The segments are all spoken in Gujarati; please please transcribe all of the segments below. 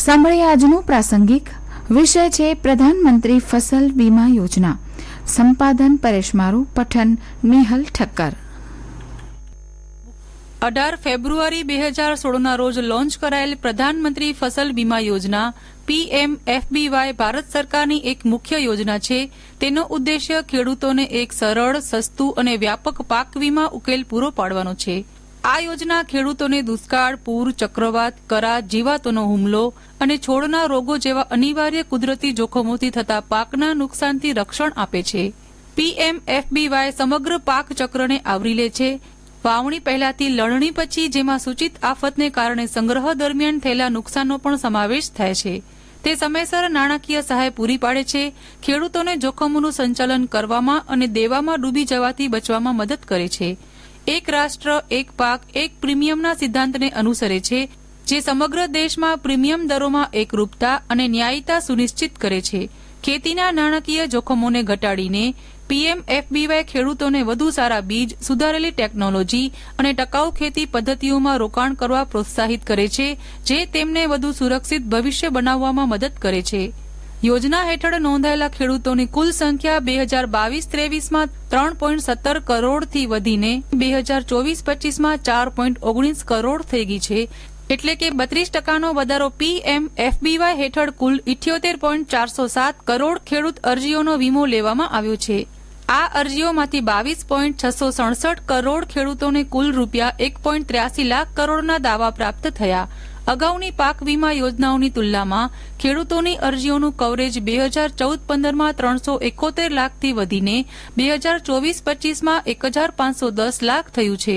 સાંભળીએ આજનું પ્રાસંગિક વિષય છે પ્રધાનમંત્રી ફસલ વીમા યોજના. સંપાદન પરેશ મારું, પઠન નિહલ ઠક્કર. અઢાર ફેબ્રુઆરી બે હજાર સોળના રોજ લોન્ચ કરાયેલ પ્રધાનમંત્રી ફસલ વીમા યોજના પીએમ એફબીવાય ભારત સરકારની એક મુખ્ય યોજના છે. તેનો ઉદ્દેશ્ય ખેડૂતોને એક સરળ, સસ્તું અને વ્યાપક પાક વીમા ઉકેલ પૂરો પાડવાનો છે. આ યોજના ખેડૂતોને દુષ્કાળ, પૂર, ચક્રવાત, કરા, જીવાતોનો હુમલો અને છોડના રોગો જેવા અનિવાર્ય કુદરતી જોખમોથી થતા પાકના નુકસાનથી રક્ષણ આપે છે. પીએમ એફબીવાય સમગ્ર પાક ચક્રને આવરી લે છે. વાવણી પહેલાથી લણણી પછી જેમાં સૂચિત આફતને કારણે સંગ્રહ દરમિયાન થયેલા નુકસાનનો પણ સમાવેશ થાય છે. તે સમયસર નાણાકીય સહાય પૂરી પાડે છે. ખેડૂતોને જોખમોનું સંચાલન કરવામાં અને દેવામાં ડૂબી જવાથી બચવામાં મદદ કરે છે. એક રાષ્ટ્ર, એક પાક, એક પ્રીમિયમના સિદ્ધાંતને અનુસરે છે, જે સમગ્ર દેશમાં પ્રીમિયમ દરોમાં એકરૂપતા અને ન્યાયિતા સુનિશ્ચિત કરે છે. ખેતીના નાણાકીય જોખમોને ઘટાડીને પીએમ એફબીવાય ખેડૂતોને વધુ સારા બીજ, સુધારેલી ટેકનોલોજી અને ટકાઉ ખેતી પદ્ધતિઓમાં રોકાણ કરવા પ્રોત્સાહિત કરે છે, જે તેમને વધુ સુરક્ષિત ભવિષ્ય બનાવવામાં મદદ કરે છે. યોજના હેઠળ નોંધાયેલા ખેડૂતોની કુલ સંખ્યા બે હજાર બાવીસ ત્રેવીસમાં ત્રણ પોઈન્ટ સત્તર કરોડથી વધીને બે હજાર ચોવીસ પચીસમાં ચાર પોઈન્ટ ઓગણીસ કરોડ થઈ ગઈ છે. એટલે કે બત્રીસ ટકાનો વધારો પીએમ એફબીવાય હેઠળ કુલ ઇઠ્યોતેર પોઈન્ટ ચારસો સાત કરોડ ખેડૂત અરજીઓનો વીમો લેવામાં આવ્યો છે. આ અરજીઓમાંથી બાવીસ પોઈન્ટ છસો સડસઠ કરોડ ખેડૂતોને કુલ રૂપિયા એક પોઈન્ટ ત્ર્યાસી લાખ કરોડના દાવા પ્રાપ્ત થયા. અગાઉની પાક વીમા યોજનાઓની તુલનામાં ખેડૂતોની અરજીઓનું કવરેજ બે હજાર ચૌદ પંદરમાં ત્રણસો એકોતેર લાખથી વધીને બે હજાર ચોવીસ પચીસમાં એક હજાર પાંચસો દસ લાખ થયું છે.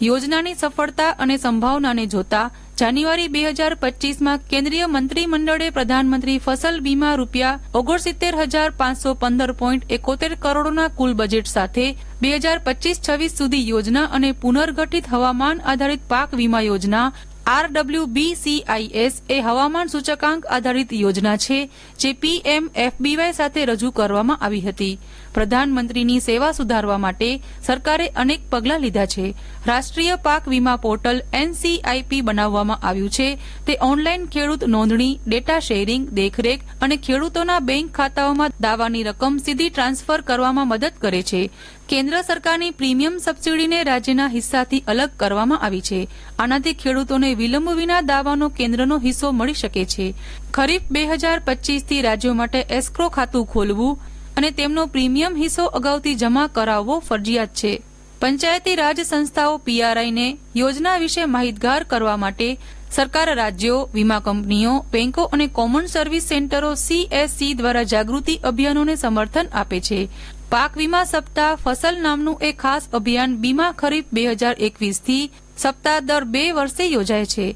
યોજનાની સફળતા અને સંભાવનાને જોતા જાન્યુઆરી બે હજાર પચીસમાં કેન્દ્રીય મંત્રીમંડળે પ્રધાનમંત્રી ફસલ વીમા રૂપિયા ઓગણસિત્તેર હજાર પાંચસો પંદર પોઈન્ટ એકોતેર કરોડના કુલ બજેટ સાથે બે હજાર પચીસ છવ્વીસ સુધી યોજના અને પુનર્ગઠિત હવામાન આધારિત પાક વીમા યોજના આરડબ્લ્યુબીસીઆઈએસ એ હવામાન સૂચકાંક આધારિત યોજના છે, જે પીએમ એફબીવાય સાથે રજૂ કરવામાં આવી હતી. પ્રધાનમંત્રીની સેવા સુધારવા માટે સરકારે અનેક પગલાં લીધા છે. રાષ્ટ્રીય પાક વીમા પોર્ટલ એનસીઆઈપી બનાવવામાં આવ્યું છે. તે ઓનલાઈન ખેડૂત નોંધણી, ડેટા શેરિંગ, દેખરેખ અને ખેડૂતોના બેંક ખાતાઓમાં દાવાની રકમ સીધી ટ્રાન્સફર કરવામાં મદદ કરે છે. કેન્દ્ર સરકારની પ્રીમિયમ સબસિડીને રાજ્યના હિસ્સાથી અલગ કરવામાં આવી છે. આનાથી ખેડૂતોને વિલંબ વિના દાવાનો કેન્દ્રનો હિસ્સો મળી શકે છે. ખરીફ બે હજાર પચીસથી રાજ્યો માટે એસ્ક્રો ખાતું ખોલવું અને તેમનો પ્રીમિયમ હિસ્સો અગાઉથી જમા કરાવવો ફરજિયાત છે. પંચાયતી રાજ સંસ્થાઓ પીઆરઆઈને યોજના વિશે માહિતગાર કરવા માટે સરકાર રાજ્યો, વીમા કંપનીઓ, બેંકો અને કોમન સર્વિસ સેન્ટરો સીએસસી દ્વારા જાગૃતિ અભિયાનોને સમર્થન આપે છે. પાક વીમા સપ્તાહ ફસલ નામનું એક ખાસ અભિયાન બીમા ખરીફ બે હજાર એકવીસથી સપ્તાહ દર બે વર્ષે યોજાય છે.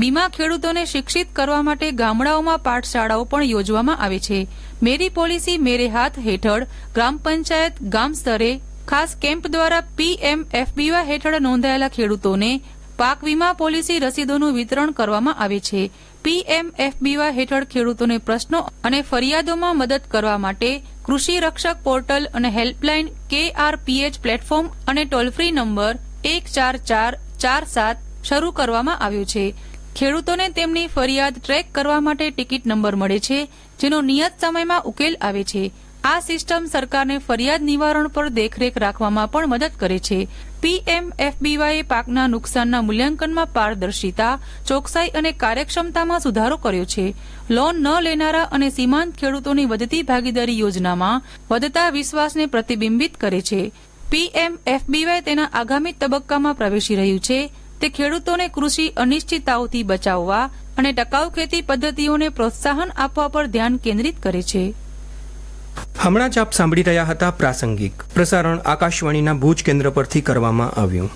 બીમા ખેડૂતોને શિક્ષિત કરવા માટે ગામડાઓમાં પાઠશાળાઓ પણ યોજવામાં આવે છે. મેરી પોલિસી મેરે હાથ હેઠળ ગ્રામ પંચાયત ગામ સ્તરે ખાસ કેમ્પ દ્વારા પીએમ એફબીવાય હેઠળ નોંધાયેલા ખેડૂતોને પાક વીમા પોલિસી રસીદોનું વિતરણ કરવામાં આવે છે. પીએમએફબીવાય હેઠળ ખેડૂતોને પ્રશ્નો અને ફરિયાદોમાં મદદ કરવા માટે કૃષિ રક્ષક પોર્ટલ અને હેલ્પલાઇન કેઆરપીએચ પ્લેટફોર્મ અને ટોલ ફ્રી નંબર એક ચાર ચાર ચાર સાત શરૂ કરવામાં આવ્યો છે. ખેડૂતોને તેમની ફરિયાદ ટ્રેક કરવા માટે ટિકિટ નંબર મળે છે, જેનો નિયત સમયમાં ઉકેલ આવે છે. આ સિસ્ટમ સરકારને ફરિયાદ નિવારણ પર દેખરેખ રાખવામાં પણ મદદ કરે છે. પીએમ એફબીવાય પાકના નુકસાનના મૂલ્યાંકનમાં પારદર્શિતા, ચોકસાઈ અને કાર્યક્ષમતામાં સુધારો કર્યો છે. લોન ન લેનારા અને સીમાંત ખેડૂતોની વધતી ભાગીદારી યોજનામાં વધતા વિશ્વાસને પ્રતિબિંબિત કરે છે. પીએમ એફબીવાય તેના આગામી તબક્કામાં પ્રવેશી રહ્યું છે. તે ખેડૂતોને કૃષિ અનિશ્ચિતતાઓથી બચાવવા અને ટકાઉ ખેતી પદ્ધતિઓને પ્રોત્સાહન આપવા પર ધ્યાન કેન્દ્રિત કરે છે. હમણાં જ આપ સાંભળી રહ્યા હતા પ્રાસંગિક. પ્રસારણ આકાશવાણીના ભુજ કેન્દ્ર પરથી કરવામાં આવ્યું.